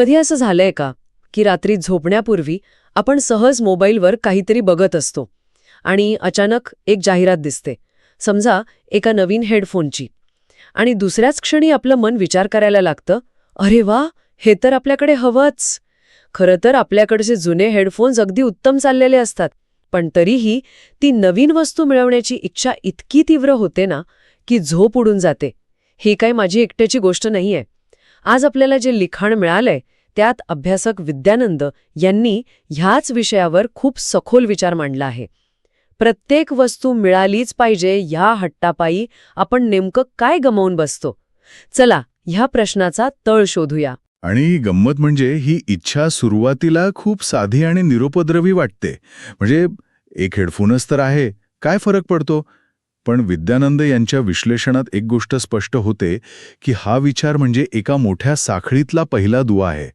कधी असं झालंय का की रात्री झोपण्यापूर्वी आपण सहज मोबाईलवर काहीतरी बघत असतो आणि अचानक एक जाहिरात दिसते समजा एका नवीन हेडफोनची. आणि दुसऱ्याच क्षणी आपलं मन विचार करायला लागतं अरे वा हे तर आपल्याकडे हवंच. खरं तर आपल्याकडचे जुने हेडफोन्स अगदी उत्तम चाललेले असतात पण तरीही ती नवीन वस्तू मिळवण्याची इच्छा इतकी तीव्र होते ना की झोप उडून जाते. ही काही माझी एकट्याची गोष्ट नाहीये. आज आपल्याला जे लिखाण मिळालंय त्यात अभ्यासक विद्यानंद यांनी ह्याच विषयावर खूप सखोल विचार मांडला आहे. प्रत्येक वस्तू मिळालीच पाहिजे ह्या हट्टापायी आपण नेमकं काय गमावून बसतो? चला ह्या प्रश्नाचा तळ शोधूया. आणि गंमत म्हणजे ही इच्छा सुरुवातीला खूप साधी आणि निरुपद्रवी वाटते. म्हणजे एक हेडफोनच तर आहे काय फरक पडतो? पण विद्यानंद यांच्या विश्लेषणात एक गोष्ट स्पष्ट होते की हा विचार म्हणजे एका मोठ्या साखळीतला पहिला दुवा आहे.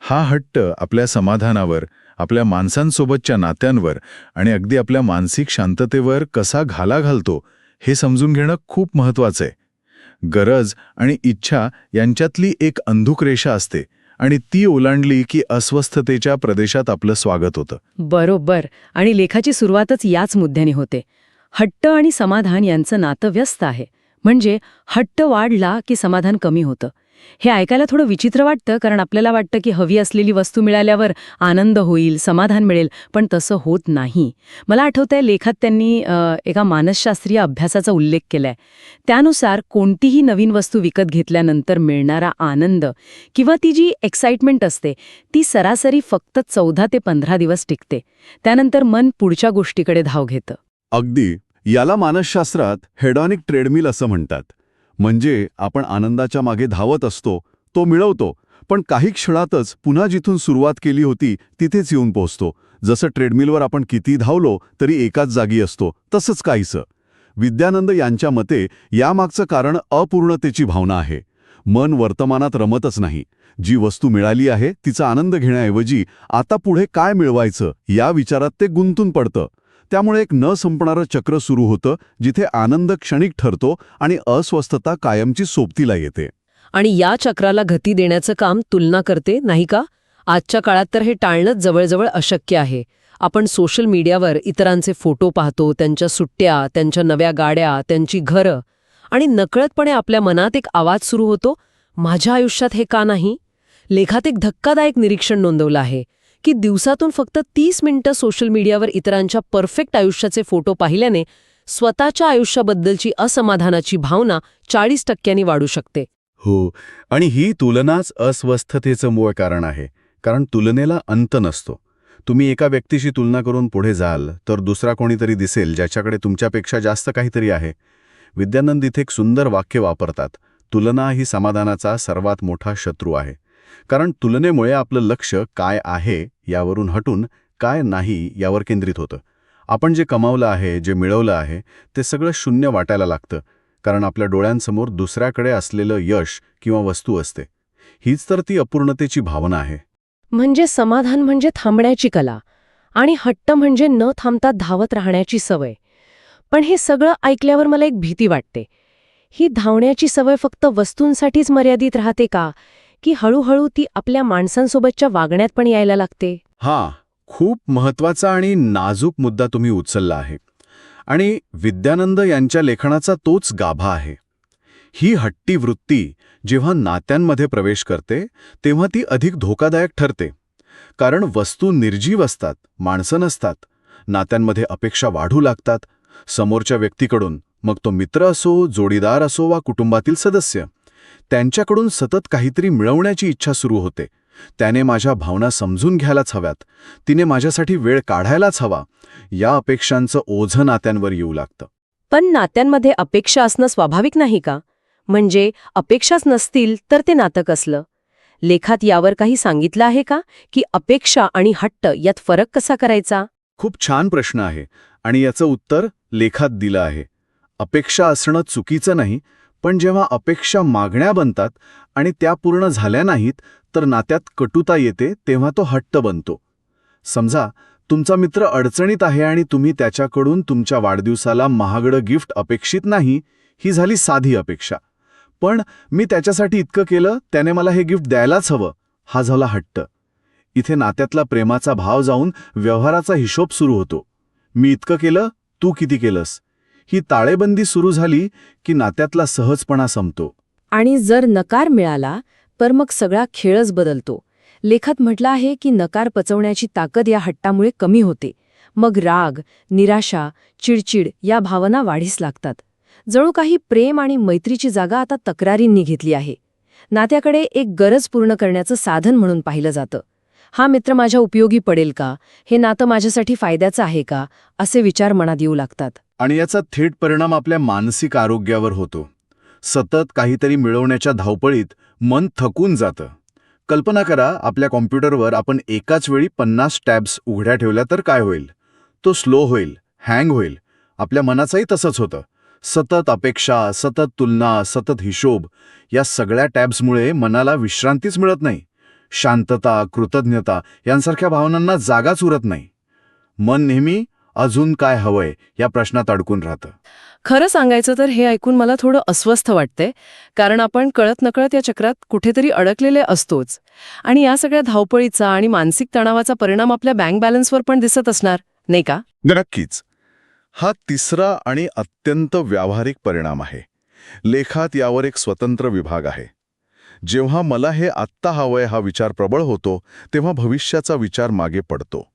हा हट्ट आपल्या समाधानावर आपल्या माणसांसोबतच्या नात्यांवर आणि अगदी आपल्या मानसिक शांततेवर कसा घाला घालतो हे समजून घेणं खूप महत्वाचं आहे. गरज आणि इच्छा यांच्यातली एक अंधुक रेषा असते आणि ती ओलांडली की अस्वस्थतेच्या प्रदेशात आपलं स्वागत होतं. बरोबर आणि लेखाची सुरुवातच याच मुद्द्याने होते. हट्ट आणि समाधान यांचं नातं व्यस्त आहे. म्हणजे हट्ट वाढला की समाधान कमी होतं. हे ऐकायला थोडं विचित्र वाटतं कारण आपल्याला वाटतं की हवी असलेली वस्तू मिळाल्यावर आनंद होईल समाधान मिळेल पण तसं होत नाही. मला आठवतंय लेखात त्यांनी एका मानसशास्त्रीय अभ्यासाचा उल्लेख केलाय. त्यानुसार कोणतीही नवीन वस्तू विकत घेतल्यानंतर मिळणारा आनंद किंवा ती जी एक्साइटमेंट असते ती सरासरी फक्त चौदा ते पंधरा दिवस टिकते. त्यानंतर मन पुढच्या गोष्टीकडे धाव घेतं. अगदी. याला मानसशास्त्रात हेडॉनिक ट्रेडमिल असं म्हणतात. म्हणजे आपण आनंदाच्या मागे धावत असतो तो मिळवतो पण काही क्षणातच पुन्हा जिथून सुरुवात केली होती तिथेच येऊन पोहोचतो. जसं ट्रेडमिलवर आपण किती धावलो तरी एकाच जागी असतो तसंच काहीसं. विद्यानंद यांच्या मते यामागचं कारण अपूर्णतेची भावना आहे. मन वर्तमानात रमतच नाही. जी वस्तू मिळाली आहे तिचा आनंद घेण्याऐवजी आता पुढे काय मिळवायचं या विचारात ते गुंतून पडतं. त्यामुळे एक न संपणारं चक्र सुरू होतं जिथे आनंद क्षणिक ठरतो आणि अस्वस्थता कायमची सोबतीला येते. आणि या चक्राला गती देण्याचं काम तुलना करते नाही का? आजच्या काळात तर हे टाळणंच जवळजवळ अशक्य आहे. आपण सोशल मीडियावर इतरांचे फोटो पाहतो त्यांच्या सुट्ट्या त्यांच्या नव्या गाड्या त्यांची घरं. आणि नकळतपणे आपल्या मनात एक आवाज सुरू होतो माझ्या आयुष्यात हे का नाही? लेखात एक धक्कादायक निरीक्षण नोंदवलं आहे. की दिवसातून फक्त तीस मिनिटं सोशल मीडियावर इतरांच्या परफेक्ट आयुष्याचे फोटो पाहिल्याने स्वतःच्या आयुष्याबद्दलची असमाधानाची भावना चाळीस टक्क्यांनी वाढू शकते. हो आणि ही तुलनाच अस्वस्थतेचं मूळ कारण आहे कारण तुलनेला अंत नसतो. तुम्ही एका व्यक्तीशी तुलना करून पुढे जाल तर दुसरा कोणीतरी दिसेल ज्याच्याकडे तुमच्यापेक्षा जास्त काहीतरी आहे. विद्यानंद इथे एक सुंदर वाक्य वापरतात तुलना ही समाधानाचा सर्वात मोठा शत्रू आहे. कारण तुलनेमुळे आपलं लक्ष काय आहे यावरून हटून काय नाही यावर केंद्रित होतं. आपण जे कमावलं आहे जे मिळवलं आहे ते सगळं शून्य वाटायला लागतं कारण आपल्या डोळ्यांसमोर दुसऱ्याकडे असलेलं यश किंवा वस्तू असते. हीच तर ती अपूर्णतेची भावना आहे. म्हणजे समाधान म्हणजे थांबण्याची कला आणि हट्ट म्हणजे न थांबता धावत राहण्याची सवय. पण हे सगळं ऐकल्यावर मला एक भीती वाटते. ही धावण्याची सवय फक्त वस्तूंसाठीच मर्यादित राहते का? की हळूहळू ती आपल्या माणसांसोबतच्या वागण्यात पण यायला लागते. हा खूप महत्त्वाचा आणि नाजूक मुद्दा तुम्ही उचलला आहे. आणि विद्यानंद यांच्या लेखनाचा तोच गाभा आहे. ही हट्टी वृत्ती जेव्हा नात्यांमध्ये प्रवेश करते तेव्हा ती अधिक धोकादायक ठरते. कारण वस्तू निर्जीव असतात माणसं नसतात नात्यांमध्ये अपेक्षा वाढू लागतात. समोरच्या व्यक्तीकडून मग तो मित्र असो जोडीदार असो वा कुटुंबातील सदस्य. त्यांच्याकडून सतत काहीतरी मिळवण्याची इच्छा सुरू होते. त्याने माझ्या भावना समजून घ्यायलाच हव्यात. तिने माझ्यासाठी वेळ काढायलाच हवा. या अपेक्षांचं ओझं नात्यांवर येऊ लागतं. पण नात्यांमध्ये अपेक्षा असणं स्वाभाविक नाही का? म्हणजे अपेक्षाच नसतील तर ते नातं कसलं? लेखात यावर काही सांगितलं आहे का? की अपेक्षा आणि हट्ट यात फरक कसा करायचा? खूप छान प्रश्न आहे आणि याचं उत्तर लेखात दिलं आहे. अपेक्षा असणं चुकीचं नाही पण जेव्हा अपेक्षा मागण्या बनतात आणि त्या पूर्ण झाल्या नाहीत तर नात्यात कटुता येते तेव्हा तो हट्ट बनतो. समजा तुमचा मित्र अडचणीत आहे आणि तुम्ही त्याच्याकडून तुमच्या वाढदिवसाला महागडं गिफ्ट अपेक्षित नाही ही झाली साधी अपेक्षा. पण मी त्याच्यासाठी इतकं केलं त्याने मला हे गिफ्ट द्यायलाच हवं हा झाला हट्ट. इथे नात्यातला प्रेमाचा भाव जाऊन व्यवहाराचा हिशोब सुरू होतो. मी इतकं केलं तू किती केलंस? ही ताळेबंदी सुरू झाली की नात्यातला सहजपणा संपतो. आणि जर नकार मिळाला तर मग सगळा खेळच बदलतो. लेखात म्हटलं आहे की नकार पचवण्याची ताकद या हट्टामुळे कमी होते. मग राग निराशा चिडचिड या भावना वाढीस लागतात. जणू काही प्रेम आणि मैत्रीची जागा आता तक्रारींनी घेतली आहे. नात्याकडे एक गरज पूर्ण करण्याचं साधन म्हणून पाहिलं जातं. हा मित्र माझ्या उपयोगी पडेल का? हे नातं माझ्यासाठी फायद्याचं आहे का? असे विचार मनात येऊ लागतात. आणि याचा थेट परिणाम आपल्या मानसिक आरोग्यावर होतो. सतत काहीतरी मिळवण्याच्या धावपळीत मन थकून जातं. कल्पना करा आपल्या कॉम्प्युटरवर आपण एकाच वेळी पन्नास टॅब्स उघड्या ठेवल्या तर काय होईल? तो स्लो होईल हँग होईल. आपल्या मनाचंही तसंच होतं. सतत अपेक्षा सतत तुलना सतत हिशोब या सगळ्या टॅब्समुळे मनाला विश्रांतीच मिळत नाही. शांतता कृतज्ञता यांसारख्या भावनांना जागाच उरत नाही. मन नेहमी अजून काय हवंय या प्रश्नात अडकून राहतं. खरं सांगायचं तर हे ऐकून मला थोडं अस्वस्थ वाटतंय कारण आपण कळत नकळत या चक्रात कुठेतरी अडकलेले असतोच. आणि या सगळ्या धावपळीचा आणि मानसिक तणावाचा परिणाम आपल्या बँक बॅलन्सवर पण दिसत असणार नाही का? नक्कीच. हा तिसरा आणि अत्यंत व्यावहारिक परिणाम आहे. लेखात यावर एक स्वतंत्र विभाग आहे. जेव्हा मला हे आत्ता हवंय हा विचार प्रबळ होतो तेव्हा भविष्याचा विचार मागे पडतो.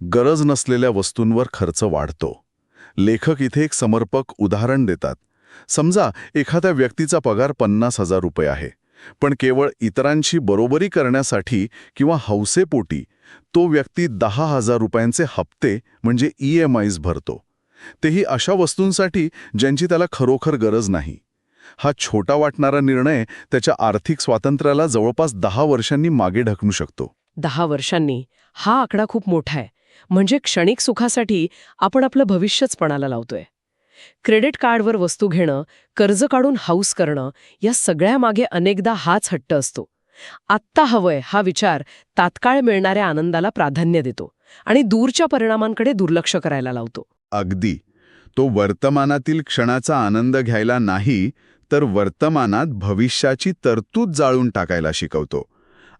गरज नसलेल्या वस्तूंवर खर्च वाढतो. लेखक इथे एक समर्पक उदाहरण देतात. समजा एखाद्या व्यक्तीचा पगार पन्नास हजार रुपये आहे पण केवळ इतरांशी बरोबरी करण्यासाठी किंवा हौसेपोटी तो व्यक्ती दहा हजार रुपयांचे हप्ते म्हणजे ई एम आयज भरतो. तेही अशा वस्तूंसाठी ज्यांची त्याला खरोखर गरज नाही. हा छोटा वाटणारा निर्णय त्याच्या आर्थिक स्वातंत्र्याला जवळपास दहा वर्षांनी मागे ढकलू शकतो. दहा वर्षांनी? हा आकडा खूप मोठा आहे. म्हणजे क्षणिक सुखासाठी आपण आपलं भविष्यच पणाला लावतोय. क्रेडिट कार्डवर वस्तू घेणं कर्ज काढून हाऊस करणं या सगळ्यामागे अनेकदा हाच हट्ट असतो. आत्ता हवंय हा विचार तात्काळ मिळणाऱ्या आनंदाला प्राधान्य देतो आणि दूरच्या परिणामांकडे दुर्लक्ष करायला लावतो. अगदी. तो वर्तमानातील क्षणाचा आनंद घ्यायला नाही तर वर्तमानात भविष्याची तरतूद जाळून टाकायला शिकवतो.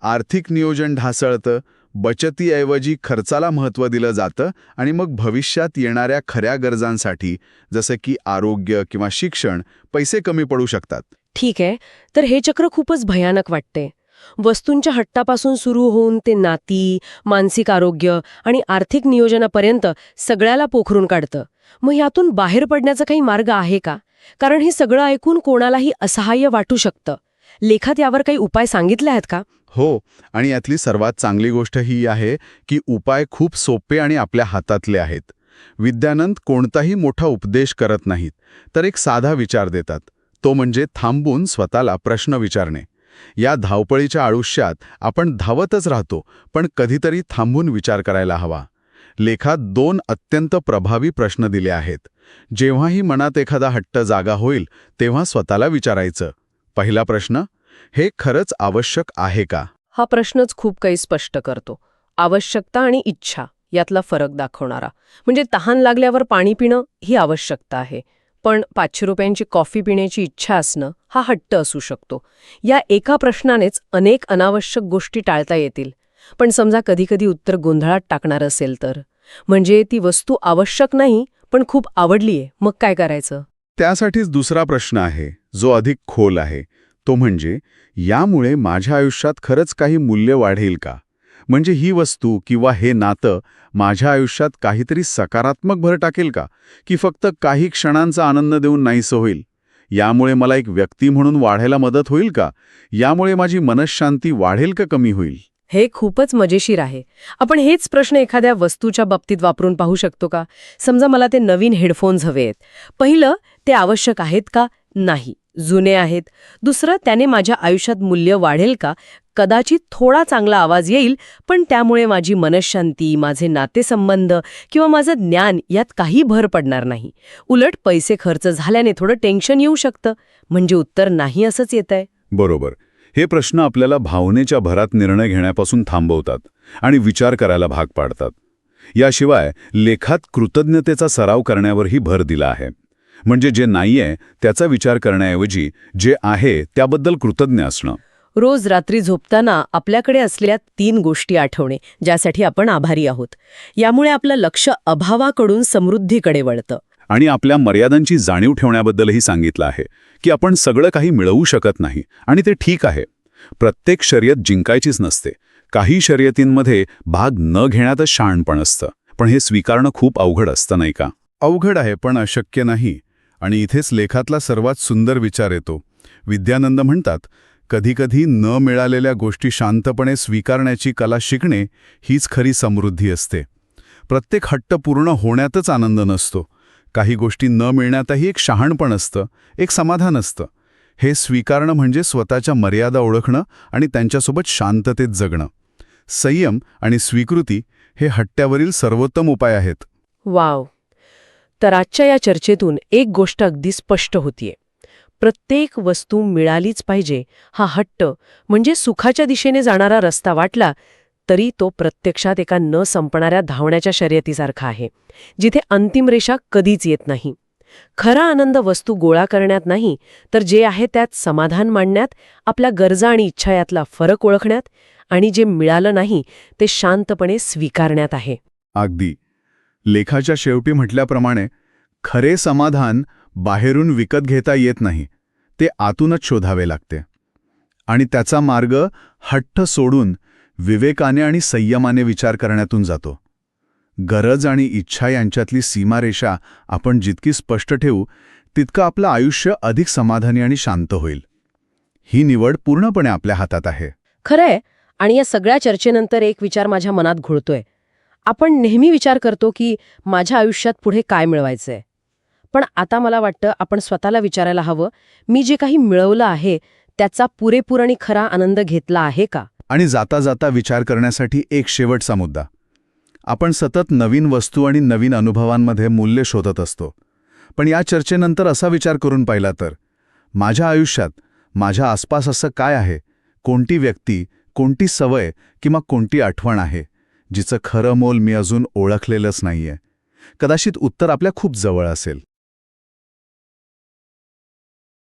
आर्थिक नियोजन ढासळतं बचतीऐवजी खर्चाला महत्त्व दिलं जातं आणि मग भविष्यात येणाऱ्या खऱ्या गरजांसाठी जसं की आरोग्य किंवा शिक्षण पैसे कमी पडू शकतात. ठीक आहे. तर हे चक्र खूपच भयानक वाटते. वस्तूंच्या हट्टापासून सुरू होऊन ते नाती मानसिक आरोग्य आणि आर्थिक नियोजनापर्यंत सगळ्याला पोखरून काढतं. मग यातून बाहेर पडण्याचा काही मार्ग आहे का? कारण हे सगळं ऐकून कोणालाही असहाय्य वाटू शकतं. लेखात यावर काही उपाय सांगितले आहेत का? हो आणि यातली सर्वात चांगली गोष्ट ही आहे की उपाय खूप सोपे आणि आपल्या हातातले आहेत. विद्यानंद कोणताही मोठा उपदेश करत नाहीत तर एक साधा विचार देतात. तो म्हणजे थांबून स्वतःला प्रश्न विचारणे. या धावपळीच्या आयुष्यात आपण धावतच राहतो पण कधीतरी थांबून विचार करायला हवा. लेखात दोन अत्यंत प्रभावी प्रश्न दिले आहेत. जेव्हाही मनात एखादा हट्ट जागा होईल तेव्हा स्वतःला विचारायचं. पहिला प्रश्न हे खरंच आवश्यक आहे का? हा प्रश्नच खूप काही स्पष्ट करतो. आवश्यकता आणि इच्छा यातला फरक दाखवणारा. म्हणजे तहान लागल्यावर पाणी पिणं ही आवश्यकता आहे. पण पाचशे रुपयांची कॉफी पिण्याची इच्छा असणं हा हट्ट असू शकतो. या एका प्रश्नानेच अनेक अनावश्यक गोष्टी टाळता येतील. पण समजा कधीकधी उत्तर गोंधळात टाकणार असेल तर? म्हणजे ती वस्तू आवश्यक नाही पण खूप आवडलीये मग काय करायचं? त्यासाठीच दुसरा प्रश्न आहे जो अधिक खोल आहे. तो म्हणजे यामुळे माझ्या आयुष्यात खरंच काही मूल्य वाढेल का? म्हणजे ही वस्तू किंवा हे नातं माझ्या आयुष्यात काहीतरी सकारात्मक भर टाकेल का? की फक्त काही क्षणांचा आनंद देऊन नाहीसं होईल? यामुळे मला एक व्यक्ती म्हणून वाढायला मदत होईल का? यामुळे माझी मनशांती वाढेल का कमी होईल? हे खूपच मजेशीर आहे. आपण हेच प्रश्न एखाद्या वस्तूच्या बाबतीत वापरून पाहू शकतो का? समजा मला ते नवीन हेडफोन्स हवे आहेत पहिलं ते आवश्यक आहेत का? नाही. जुने आहेत. दुसरं त्याने माझ्या आयुष्यात मूल्य वाढेल का? कदाचित थोडा चांगला आवाज येईल पण त्यामुळे माझी मनशांती माझे नातेसंबंध किंवा माझं ज्ञान यात काही भर पडणार नाही. उलट पैसे खर्च झाल्याने थोडं टेन्शन येऊ शकतं. म्हणजे उत्तर नाही असंच येतंय. बरोबर. हे प्रश्न आपल्याला भावनेच्या भरात निर्णय घेण्यापासून थांबवतात आणि विचार करायला भाग पाडतात. याशिवाय लेखात कृतज्ञतेचा सराव करण्यावरही भर दिला आहे. म्हणजे जे नाहीये त्याचा विचार करण्याऐवजी जे आहे त्याबद्दल कृतज्ञ असणं. रोज रात्री झोपताना आपल्याकडे असलेल्या तीन गोष्टी आठवणे ज्यासाठी आपण आभारी आहोत. यामुळे आपलं लक्ष अभावाकडून समृद्धीकडे वळतं. आणि आपल्या मर्यादांची जाणीव ठेवण्याबद्दलही सांगितलं आहे की आपण सगळं काही मिळवू शकत नाही आणि ते ठीक आहे. प्रत्येक शर्यत जिंकायचीच नसते. काही शर्यतींमध्ये भाग न घेण्यातच शहाणपण असतं. पण हे स्वीकारणं खूप अवघड असतं नाही का? अवघड आहे पण अशक्य नाही. आणि इथेच लेखातला सर्वात सुंदर विचार येतो. विद्यानंद म्हणतात कधीकधी न मिळालेल्या गोष्टी शांतपणे स्वीकारण्याची कला शिकणे हीच खरी समृद्धी असते. प्रत्येक हट्ट पूर्ण होण्यातच आनंद नसतो. काही गोष्टी न मिळण्यातही एक शहाणपण असतं एक समाधान असतं. हे स्वीकारणं म्हणजे स्वतःच्या मर्यादा ओळखणं आणि त्यांच्यासोबत शांततेत जगणं. संयम आणि स्वीकृती हे हट्ट्यावरील सर्वोत्तम उपाय आहेत. वाव! तर आजच्या या चर्चेतून एक गोष्ट अगदी स्पष्ट होतीये. प्रत्येक वस्तू मिळालीच पाहिजे हा हट्ट म्हणजे सुखाच्या दिशेने जाणारा रस्ता वाटला तरी तो प्रत्यक्षात एका न संपणाऱ्या धावण्याच्या शर्यतीसारखा आहे जिथे अंतिम रेषा कधीच येत नाही. खरा आनंद वस्तू गोळा करण्यात नाही तर जे आहे त्यात समाधान मांडण्यात आपल्या गरजा आणि इच्छा यातला फरक ओळखण्यात आणि जे मिळालं नाही ते शांतपणे स्वीकारण्यात आहे. अगदी. लेखाच्या शेवटी म्हटल्याप्रमाणे खरे समाधान बाहेरून विकत घेता येत नाही ते आतूनच शोधावे लागते. आणि त्याचा मार्ग हट्ट सोडून विवेकाने आणि संयमाने विचार करण्यातून जातो. गरज आणि इच्छा यांच्यातली सीमारेषा आपण जितकी स्पष्ट ठेवू तितकं आपलं आयुष्य अधिक समाधानी आणि शांत होईल. ही निवड पूर्णपणे आपल्या हातात आहे. खरंय. आणि या सगळ्या चर्चेनंतर एक विचार माझ्या मनात घोळतोय. आपण नेहमी विचार करतो की माझ्या आयुष्यात पुढे काय मिळवायचंय. पण आता मला वाटतं आपण स्वतःला विचारायला हवं मी जे काही मिळवलं आहे त्याचा पुरेपूर आणि खरा आनंद घेतला आहे का? आणि जाता जाता विचार करण्यासाठी एक शेवटचा मुद्दा आपण सतत नवीन वस्तू आणि नवीन अनुभवांमध्ये मूल्य शोधत असतो. पण या चर्चेनंतर असा विचार करून पाहिला तर माझ्या आयुष्यात माझ्या आसपास असं काय आहे? कोणती व्यक्ती कोणती सवय किंवा कोणती आठवण आहे? जिचं खरं मोल मी अजून ओळखलेलंच नाहीये. कदाचित उत्तर आपल्या खूप जवळ असेल.